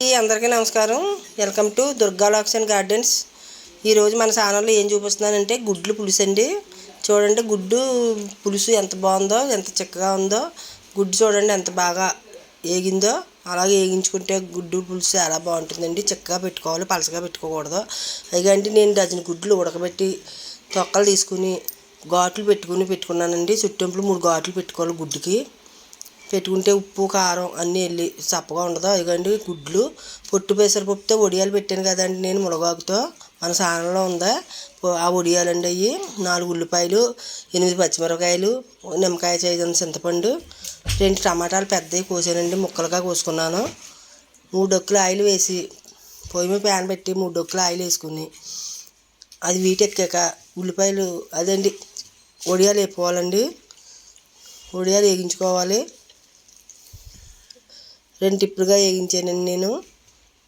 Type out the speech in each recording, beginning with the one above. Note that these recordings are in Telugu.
అందరికీ నమస్కారం. Welcome to Durga lakes and gardens. ఈరోజు మన ఛానల్లో ఏం చూపిస్తున్నానంటే గుడ్లు పులుసు అండి. చూడండి గుడ్డు పులుసు ఎంత బాగుందో ఎంత చక్కగా ఉందో. గుడ్డు చూడండి ఎంత బాగా ఏగిందో. అలాగే వేగించుకుంటే గుడ్డు పులుసు చాలా బాగుంటుందండి. చక్కగా పెట్టుకోవాలి పలసగా పెట్టుకోకూడదు. అంటే నేను డజన్ గుడ్లు ఉడకబెట్టి తొక్కలు తీసుకుని ఘాట్లు పెట్టుకుని పెట్టుకున్నానండి. చుట్టంపులు మూడు ఘాట్లు పెట్టుకోవాలి గుడ్డుకి. పెట్టుకుంటే ఉప్పు కారం అన్నీ వెళ్ళి చప్పగా ఉండదు? ఇదిగోండి గుడ్లు. పొట్టు పెసరపప్పుతో వడియాలు పెట్టాను కదండి నేను మునగాకుతో. మన సానంలో ఉందా? ఆ వడియాలండి అవి నాలుగు ఉల్లిపాయలు ఎనిమిది పచ్చిమిరపకాయలు నిమ్మకాయ చేయదని చింతపండు రెండు టమాటాలు పెద్దవి కోసానండి ముక్కలుగా కోసుకున్నాను. మూడు డొక్కులు ఆయిల్ వేసి పొయ్యి మీద ప్యాన్ పెట్టి మూడు డొక్కులు ఆయిల్ వేసుకుని అది వీటెక్కాక ఉల్లిపాయలు అదండి వడియాలు వేపుకోవాలండి. వడియాలు వేగించుకోవాలి. రెండు టిప్పులుగా వేయించానండి నేను.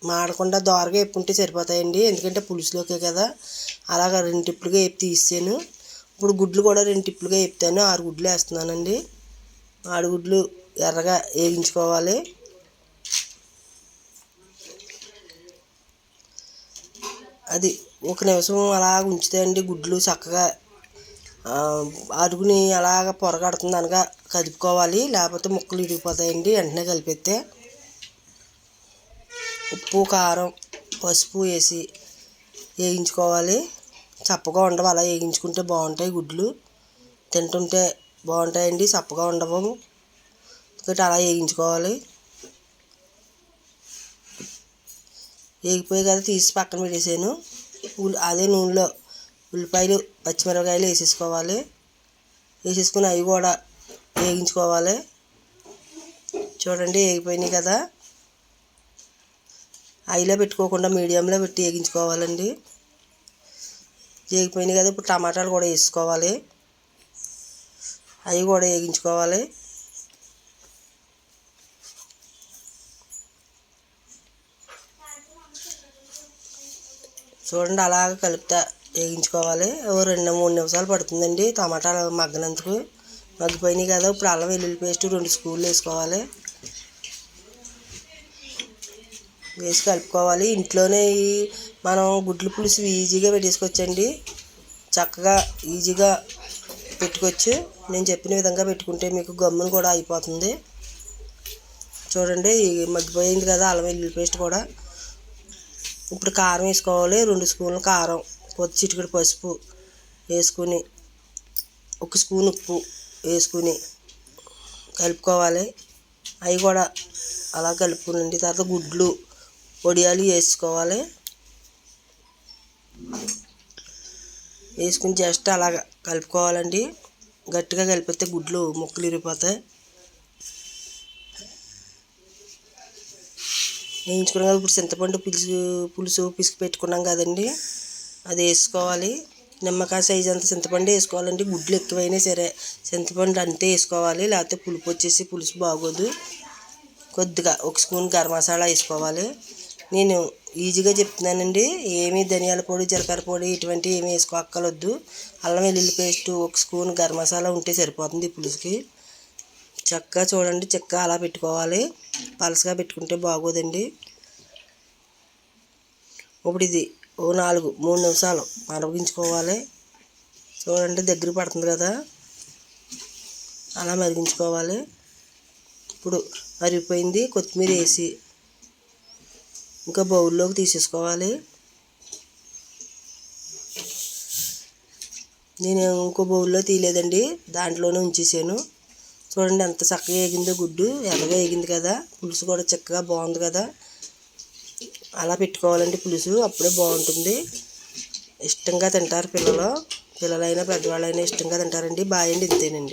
మాడకుండా దోరగా వేపుకుంటే సరిపోతాయండి. ఎందుకంటే పులుసులోకే కదా. అలాగా రెండు టిప్పులుగా వేపి తీసాను ఇప్పుడు గుడ్లు కూడా రెండు టిప్పులుగా వేపుతాను. ఆరు గుడ్లు వేస్తున్నానండి. ఆరు గుడ్లు ఎర్రగా వేగించుకోవాలి. అది ఒక నిమిషం అలా ఉంచుతాయండి గుడ్లు చక్కగా. అరుగుని అలాగ పొరగడుతుంది అనగా కదుపుకోవాలి. లేకపోతే ముక్కలు ఇరిగిపోతాయండి వెంటనే కలిపితే ఉప్పు కారం పసుపు వేసి వేయించుకోవాలి. చప్పగా ఉండవు అలా వేయించుకుంటే బాగుంటాయి గుడ్లు. తింటుంటే బాగుంటాయండి చప్పగా ఉండవు. ఎందుకంటే అలా వేయించుకోవాలి. వేగిపోయి కదా తీసి పక్కన పెట్టేసాను. అదే నూనెలో ఉల్లిపాయలు పచ్చిమిరపకాయలు వేసేసుకోవాలి. వేసేసుకుని అవి కూడా వేగించుకోవాలి చూడండి వేగిపోయినాయి కదా. హైలో పెట్టుకోకుండా మీడియంలో పెట్టి వేగించుకోవాలండి. వేగిపోయినాయి కదా ఇప్పుడు టమాటాలు కూడా వేసుకోవాలి. అవి కూడా వేగించుకోవాలి. చూడండి అలాగ కలుపుతా వేగించుకోవాలి. ఓ రెండు మూడు నిమిషాలు పడుతుందండి టమాటాలు మగ్గనందుకు. మగ్గిపోయినాయి కదా ఇప్పుడు అల్లం వెల్లుల్లి పేస్ట్ రెండు స్పూన్లు వేసుకోవాలి. వేసి కలుపుకోవాలి. ఇంట్లోనే మనం గుడ్లు పులుసు ఈజీగా పెట్టేసుకోవచ్చండి. చక్కగా ఈజీగా పెట్టుకోవచ్చు. నేను చెప్పిన విధంగా పెట్టుకుంటే మీకు గమ్మును కూడా అయిపోతుంది. చూడండి మగ్గిపోయింది కదా అల్లం వెల్లుల్లి పేస్ట్ కూడా. ఇప్పుడు కారం వేసుకోవాలి. రెండు స్పూన్లు కారం కొద్ది చిటికెడు పసుపు వేసుకుని ఒక స్పూన్ ఉప్పు వేసుకుని కలుపుకోవాలి. అవి కూడా అలా కలుపుకునండి తర్వాత గుడ్లు వడియాలు వేసుకోవాలి. వేసుకుని జస్ట్ అలాగ కలుపుకోవాలండి. గట్టిగా కలిపితే గుడ్లు ముక్కలు ఇరిగిపోతాయి వేయించుకున్నాం ఇప్పుడు చింతపండు పులుసు పులుసు పిసికి పెట్టుకున్నాం కదండి. అది వేసుకోవాలి. నిమ్మకాయ సైజ్ అంత చింతపండు వేసుకోవాలండి. గుడ్లు ఎక్కువైనా సరే చింతపండు అంతే వేసుకోవాలి. లేకపోతే పులుపు వచ్చేసి పులుసు బాగోదు. కొద్దిగా ఒక స్పూన్ గరం మసాలా వేసుకోవాలి. నేను ఈజీగా చెప్తున్నానండి. ఏమీ ధనియాల పొడి జీలకర్ర పొడి ఇటువంటివి ఏమీ వేసుకోక్కర్లొద్దు. అల్లం వెల్లుల్లి పేస్ట్ ఒక స్పూన్ గరం మసాలా ఉంటే సరిపోతుంది పులుసుకి. చక్కగా చూడండి చక్కగా అలా పెట్టుకోవాలి. పలసగా పెట్టుకుంటే బాగోదండి. ఇప్పుడు ఇది ఓ నాలుగు మూడు నిమిషాలు మరిగించుకోవాలి. చూడండి దగ్గర పడుతుంది కదా. అలా మరిగించుకోవాలి. ఇప్పుడు మరిగిపోయింది కొత్తిమీర వేసి ఇంకా బౌల్లోకి తీసేసుకోవాలి. నేను ఇంకో బౌల్లో తీయలేదండి దాంట్లోనే ఉంచేసాను. చూడండి ఎంత చక్కగా వేగిందో గుడ్డు ఎర్రగా వేగింది కదా. పులుసు కూడా చక్కగా బాగుంది కదా. అలా పెట్టుకోవాలండి పులుసు అప్పుడే బాగుంటుంది. ఇష్టంగా తింటారు పిల్లలు. పిల్లలైనా పెద్దవాళ్ళైనా ఇష్టంగా తింటారండి. బాగా అండి ఇంతేనండి.